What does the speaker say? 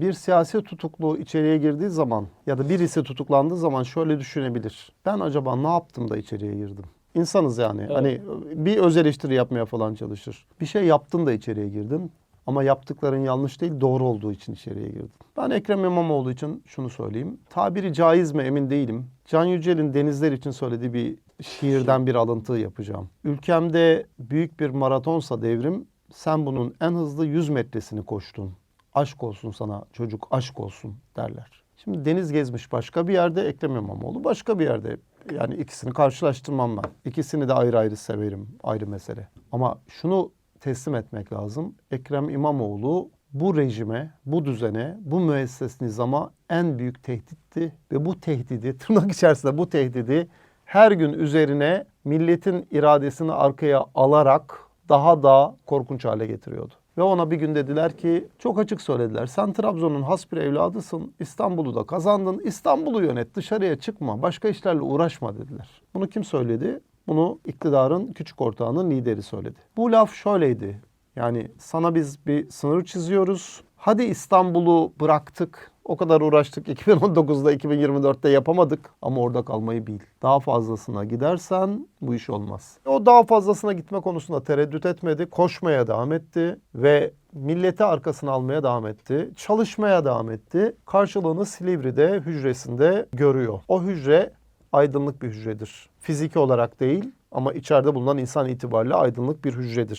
bir siyasi tutuklu içeriye girdiği zaman ya da birisi tutuklandığı zaman şöyle düşünebilir. Ben acaba ne yaptım da içeriye girdim? İnsanız yani. Evet. Hani bir öz eleştiri yapmaya falan çalışır. Bir şey yaptın da içeriye girdin. Ama yaptıkların yanlış değil, doğru olduğu için içeriye girdin. Ben Ekrem İmamoğlu için şunu söyleyeyim. Tabiri caiz mi emin değilim. Can Yücel'in Denizler için söylediği bir şiirden bir alıntı yapacağım. Ülkemde büyük bir maratonsa devrim, sen bunun en hızlı 100 metresini koştun. Aşk olsun sana çocuk, aşk olsun derler. Şimdi Deniz gezmiş başka bir yerde, Ekrem İmamoğlu başka bir yerde. Yani ikisini karşılaştırmam ben. İkisini de ayrı ayrı severim, ayrı mesele. Ama şunu teslim etmek lazım. Ekrem İmamoğlu bu rejime, bu düzene, bu müesses nizama en büyük tehditti ve bu tehdidi, tırnak içerisinde bu tehdidi her gün üzerine milletin iradesini arkaya alarak daha da korkunç hale getiriyordu. Ve ona bir gün dediler ki çok açık söylediler. Sen Trabzon'un has bir evladısın. İstanbul'u da kazandın. İstanbul'u yönet. Dışarıya çıkma. Başka işlerle uğraşma dediler. Bunu kim söyledi? Bunu iktidarın küçük ortağının lideri söyledi. Bu laf şöyleydi. Yani sana biz bir sınır çiziyoruz. Hadi İstanbul'u bıraktık. O kadar uğraştık. 2019'da 2024'te yapamadık ama orada kalmayı bil. Daha fazlasına gidersen bu iş olmaz. O daha fazlasına gitme konusunda tereddüt etmedi. Koşmaya devam etti ve milleti arkasına almaya devam etti. Çalışmaya devam etti. Karşılığını Silivri'de hücresinde görüyor. O hücre aydınlık bir hücredir. Fiziki olarak değil ama içeride bulunan insan itibariyle aydınlık bir hücredir.